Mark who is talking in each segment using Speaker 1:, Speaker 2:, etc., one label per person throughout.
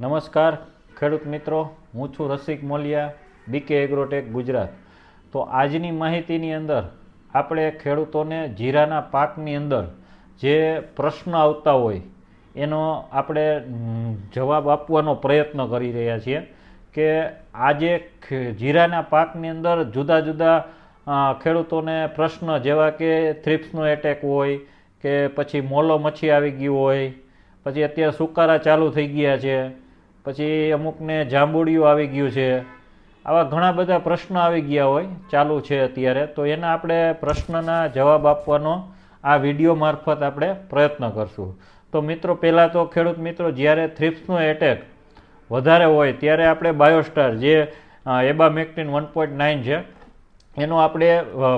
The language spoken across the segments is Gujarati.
Speaker 1: નમસ્કાર, ખેડૂત મિત્રો. હું છું રસિક મોલિયા બીકે એગ્રોટેક ગુજરાત. તો આજની માહિતીની અંદર આપણે ખેડૂતોને જીરાના પાકની અંદર જે પ્રશ્ન આવતા હોય, એનો આપણે જવાબ આપવાનો પ્રયત્ન કરી રહ્યા છીએ કે આજે જીરાના પાકની અંદર જુદા જુદા ખેડૂતોને પ્રશ્ન જેવા કે થ્રિપ્સનો એટેક હોય કે પછી મોલો મચ્છી આવી ગયું હોય, પછી અત્યારે સુકારા ચાલુ થઈ ગયા છે પછી અમુકને જાંબુડિયું આવી ગયું છે. આવા ઘણા બધા પ્રશ્ન આવી ગયા હોય, ચાલુ છે અત્યારે. તો એના આપણે પ્રશ્નના જવાબ આપવાનો આ વીડિયો મારફત આપણે પ્રયત્ન કરશું. તો મિત્રો, પહેલાં તો ખેડૂત મિત્રો, જ્યારે થ્રિપ્સનો એટેક વધારે હોય, ત્યારે આપણે બાયોસ્ટાર જે એબામેક્ટિન વન પોઈન્ટ નાઇન છે, એનો આપણે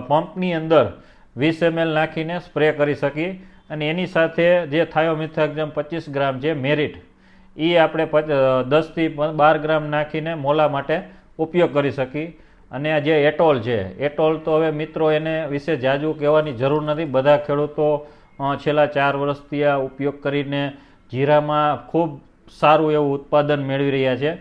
Speaker 1: પંપની અંદર વીસ એમએલ નાખીને સ્પ્રે કરી શકીએ. અને એની સાથે જે થાયોમિથાક્ઝમ પચીસ ગ્રામ છે, મેરિટ. એ આપણે દસથી બાર ગ્રામ નાખીને મોલા માટે ઉપયોગ કરી શકીએ. અને આ જે એટોલ છે, એટોલ તો હવે મિત્રો એને વિશે જાજુ કહેવાની જરૂર નથી. બધા ખેડૂતો છેલ્લા ચાર વર્ષથી આ ઉપયોગ કરીને જીરામાં ખૂબ સારું એવું ઉત્પાદન મેળવી રહ્યા છે.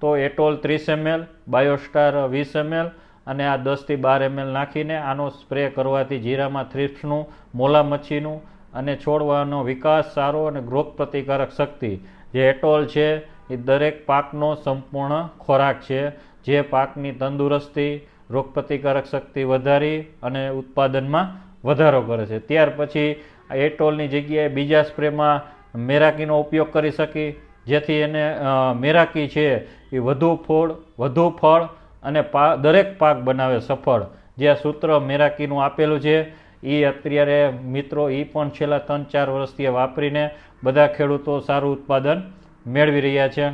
Speaker 1: તો એટોલ ત્રીસ એમએલ બાયોસ્ટાર વીસ એમએલ અને આ દસથી બાર એમએલ નાખીને આનો સ્પ્રે કરવાથી જીરામાં થ્રિપ્સનું, મોલા મચ્છીનું અને છોડવાનો વિકાસ સારો અને ગ્રોથ પ્રતિકારક શક્તિ જે એટોલ છે, એ દરેક પાકનો સંપૂર્ણ ખોરાક છે. જે પાકની તંદુરસ્તી, રોગપ્રતિકારક શક્તિ વધારી અને ઉત્પાદનમાં વધારો કરે છે. ત્યાર પછી એટોલની જગ્યાએ બીજા સ્પ્રેમાં મેરાકીનો ઉપયોગ કરી શકી, જેથી એને મેરાકી છે, એ વધુ ફૂડ વધુ ફળ અને દરેક પાક બનાવે સફળ. જે આ સૂત્ર મેરાકીનું આપેલું છે એ અત્યારે મિત્રો એ પણ છેલ્લા ત્રણ ચાર વર્ષથી વાપરીને બધા ખેડૂતો સારું ઉત્પાદન મેળવી રહ્યા છે.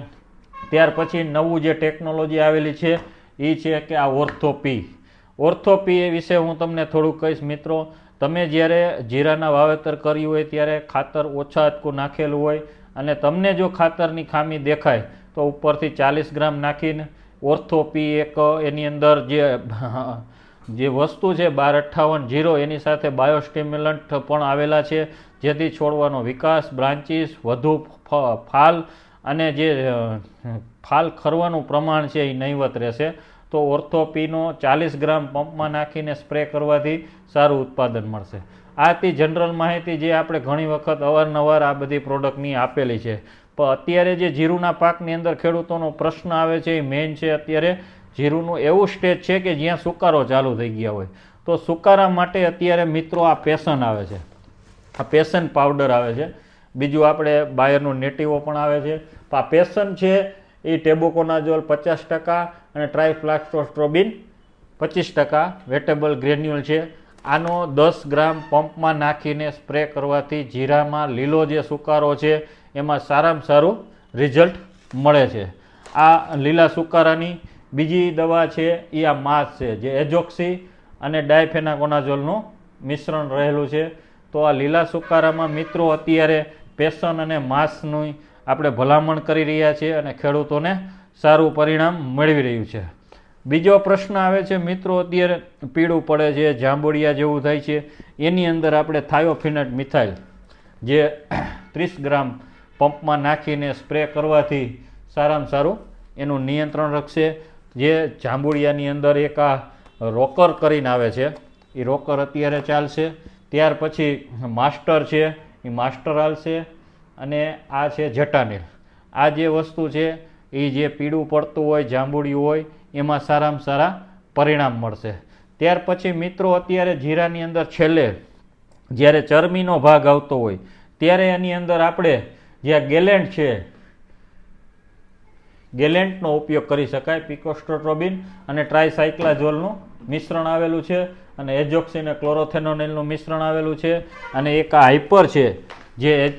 Speaker 1: ત્યાર પછી નવું જે ટેકનોલોજી આવેલી છે એ છે કે આ ઓર્થોપી. ઓર્થોપી વિશે હું તમને થોડુંક કહીશ મિત્રો, તમે જ્યારે જીરાના વાવેતર કર્યું હોય ત્યારે ખાતર ઓછા અટકું નાખેલું હોય અને તમને જો ખાતરની ખામી દેખાય, તો ઉપરથી ચાલીસ ગ્રામ નાખીને ઓર્થોપી એક એની અંદર જે જે વસ્તુ છે બાર અઠ્ઠાવન જીરો, એની સાથે બાયોસ્ટિમ્યુલન્ટ પણ આવેલા છે, જેથી છોડવાનો વિકાસ, બ્રાન્ચીસ, વધુ ફાલ અને જે ફાલ ખરવાનું પ્રમાણ છે એ નહીવત રહેશે. તો ઓર્થોપીનો ચાલીસ ગ્રામ પંપમાં નાખીને સ્પ્રે કરવાથી સારું ઉત્પાદન મળશે. આ હતી જનરલ માહિતી જે આપણે ઘણી વખત અવારનવાર આ બધી પ્રોડક્ટની આપેલી છે. પણ અત્યારે જે જીરુના પાકની અંદર ખેડૂતોનો પ્રશ્ન આવે છે, એ મેઇન છે અત્યારે. જીરુનું એવું સ્ટેજ છે કે જ્યાં સુકારો ચાલુ થઈ ગયા હોય. તો સુકારા માટે અત્યારે મિત્રો આ પેશન આવે છે. આ પેશન પાવડર આવે છે. બીજું આપણે બાયરનું નેટિવો પણ આવે છે. તો આ પેશન છે એ ટેબોકોનાઝોલ પચાસ ટકા અને ટ્રાયફ્લાક્સોસ્ટ્રોબિન પચીસ ટકા. વેટેબલ ગ્રેન્યુલ છે. આનો દસ ગ્રામ પંપમાં નાખીને સ્પ્રે કરવાથી જીરામાં લીલો જે સુકારો છે, એમાં સારામાં સારું રિઝલ્ટ મળે છે. આ લીલા સુકારાની બીજી દવા છે, એ આ માસ છે, જે એજોક્સી અને ડાયફેનાકોનાઝોલનું મિશ્રણ રહેલું છે. તો આ લીલા સુકારામાં મિત્રો અત્યારે પેશન અને માસનું આપણે ભલામણ કરી રહ્યા છીએ અને ખેડૂતોને સારું પરિણામ મેળવી રહ્યું છે. બીજો પ્રશ્ન આવે છે, મિત્રો અત્યારે પીળું પડે છે, જાંબુડિયા જેવું થાય છે. એની અંદર આપણે થાયોફિનેટ મિથાઇલ, જે ત્રીસ ગ્રામ પંપમાં નાખીને સ્પ્રે કરવાથી સારામાં સારું એનું નિયંત્રણ રખશે. જે જાંબુડિયાની અંદર એક આ રોકર કરીને આવે છે. એ રોકર અત્યારે ચાલશે. ત્યાર પછી માસ્ટર છે એ માસ્ટર હાલશે અને આ છે જટાનીલ આ જે વસ્તુ છે એ જે પીળું પડતું હોય, જાંબુડિયું હોય, એમાં સારામાં સારા પરિણામ મળશે. ત્યાર પછી મિત્રો અત્યારે જીરાની અંદર છેલ્લે જ્યારે ચરમીનો ભાગ આવતો હોય, ત્યારે એની અંદર આપણે જે આ ગેલેન્ટ છે ગેલેન્ટનો ઉપયોગ કરી શકાય પિકોસ્ટ્રોટ્રોબિન અને ટ્રાયસાયક્લાઝોલનું મિશ્રણ આવેલું છે અને એજોક્સિન અને ક્લોરોથેનોનિલનું મિશ્રણ આવેલું છે. અને એક આ હાઇપર છે જે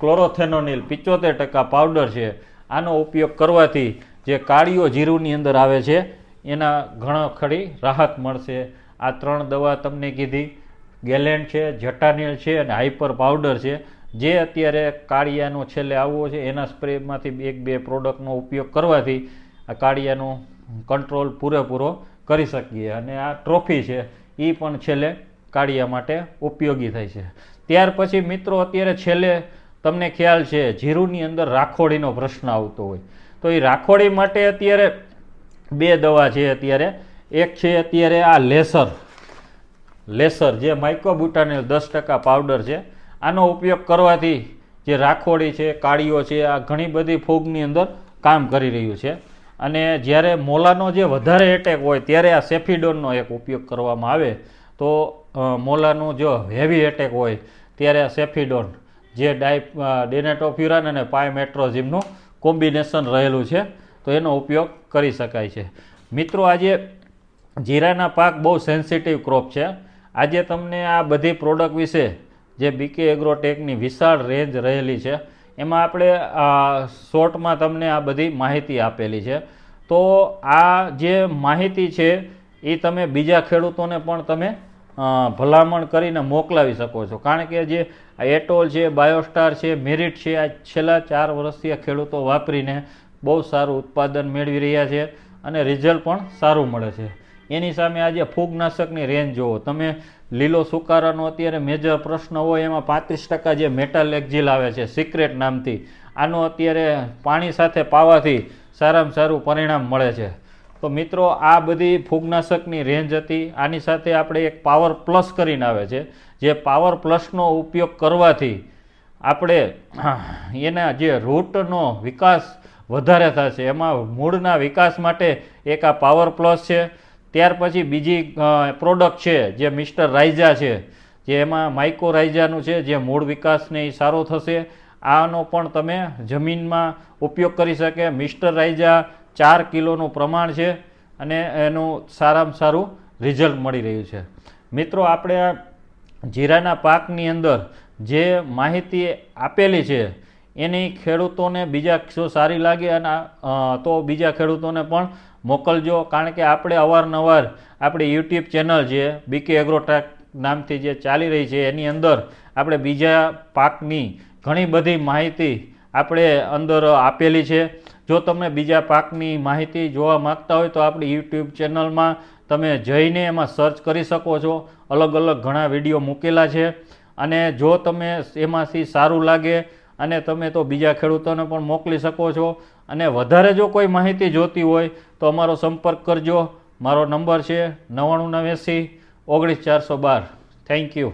Speaker 1: ક્લોરોથેનોનિલ પિચોતેર ટકા પાવડર છે. આનો ઉપયોગ કરવાથી જે કાળીઓ જીરુની અંદર આવે છે, એના ઘણા ખરી રાહત મળશે. આ ત્રણ દવા તમને કીધી. ગેલેન્ટ છે, જટાનિલ છે અને હાઇપર પાવડર છે. જે અત્યારે કાળિયાનો છેલ્લે આવવો છે, એના સ્પ્રેમાંથી એક બે પ્રોડક્ટનો ઉપયોગ કરવાથી આ કાળિયાનો કંટ્રોલ પૂરેપૂરો કરી શકીએ. અને આ ટ્રોફી છે એ પણ છેલ્લે કાળિયા માટે ઉપયોગી થાય છે. ત્યાર પછી મિત્રો, અત્યારે છેલ્લે તમને ખ્યાલ છે, જીરુની અંદર રાખોડીનો પ્રશ્ન આવતો હોય. તો એ રાખોડી માટે અત્યારે બે દવા છે અત્યારે. એક છે અત્યારે આ લેસર. લેસર જે માઇક્રોબ્યુટાનિલ દસ ટકા પાવડર છે આનો ઉપયોગ કરવાથી જે રાખોડી છે, કાળીઓ છે, આ ઘણી બધી ફૂગની અંદર કામ કરી રહ્યું છે. અને જ્યારે મોલાનો જે વધારે એટેક હોય, ત્યારે આ સેફિડોનનો એક ઉપયોગ કરવામાં આવે, તો મોલાનો જો હેવી એટેક હોય, ત્યારે આ સેફિડોન જે ડાય ડેનેટોફ્યુરાન અને પાયમેટ્રોઝિમનું કોમ્બિનેશન રહેલું છે, તો એનો ઉપયોગ કરી શકાય છે. મિત્રો, આજે જીરાના પાક બહુ સેન્સિટિવ ક્રોપ છે. આજે તમને આ બધી પ્રોડક્ટ વિશે જે બીકે એગ્રોટેકની વિશાળ રેન્જ રહેલી છે, એમાં આપણે શોર્ટમાં તમને આ બધી માહિતી આપેલી છે. તો આ જે માહિતી છે, એ તમે બીજા ખેડૂતોને પણ તમે ભલામણ કરીને મોકલાવી શકો છો. કારણ કે જે એટોલ છે, બાયોસ્ટાર છે, મેરિટ છે, આ છેલ્લા ચાર વર્ષથી આ ખેડૂતો વાપરીને બહુ સારું ઉત્પાદન મેળવી રહ્યા છે અને રિઝલ્ટ પણ સારું મળે છે. એની સામે આજે ફૂગનાશકની રેન્જ જુઓ. તમે લીલો સુકારાનો અત્યારે મેજર પ્રશ્ન હોય, એમાં પાંત્રીસ ટકા જે મેટલ એક્ઝિલ આવે છે સિક્રેટ નામથી, આનો અત્યારે પાણી સાથે પાવાથી સારામાં સારું પરિણામ મળે છે. તો મિત્રો, આ બધી ફૂગનાશકની રેન્જ હતી. આની સાથે આપણે એક પાવર પ્લસ કરીને આવે છે. જે પાવર પ્લસનો ઉપયોગ કરવાથી આપણે એના જે રૂટનો વિકાસ વધારે થશે. એમાં મૂળના વિકાસ માટે એક આ પાવર પ્લસ છે. ત્યાર પછી બીજી પ્રોડક્ટ છે જે મિસ્ટર રાઇઝા છે, જે એમાં માઇકો રાઇઝાનું છે, જે મૂળ વિકાસને એ સારો થશે. આનો પણ તમે જમીનમાં ઉપયોગ કરી શકે. મિસ્ટર રાઇઝા ચાર કિલોનું પ્રમાણ છે અને એનું સારામાં સારું રિઝલ્ટ મળી રહ્યું છે. મિત્રો, આપણે જીરાના પાકની અંદર જે માહિતી આપેલી છે એની ખેડૂતોને બીજા જો સારી લાગે અને તો બીજા ખેડૂતોને પણ મોકલજો. કારણ કે આપણે અવારનવાર આપણી યુટ્યુબ ચેનલ જે બીકે એગ્રોટેક નામથી જે ચાલી રહી છે, એની અંદર આપણે બીજા પાકની ઘણી બધી માહિતી આપણે અંદર આપેલી છે. જો તમને બીજા પાકની માહિતી જોવા માંગતા હોય તો આપણી યુટ્યુબ ચેનલમાં તમે જઈને એમાં સર્ચ કરી શકો છો. અલગ અલગ ઘણા વીડિયો મૂકેલા છે. અને જો તમે એમાંથી સારું લાગે અને તમે તો બીજા ખેડૂતોને પણ મોકલી શકો છો. અને વધારે જો કોઈ માહિતી જોતી હોય તો અમારો સંપર્ક કરજો. મારો નંબર છે નવ્વાણું નવ્યાસી ઓગણીસ ચારસો બાર. Thank you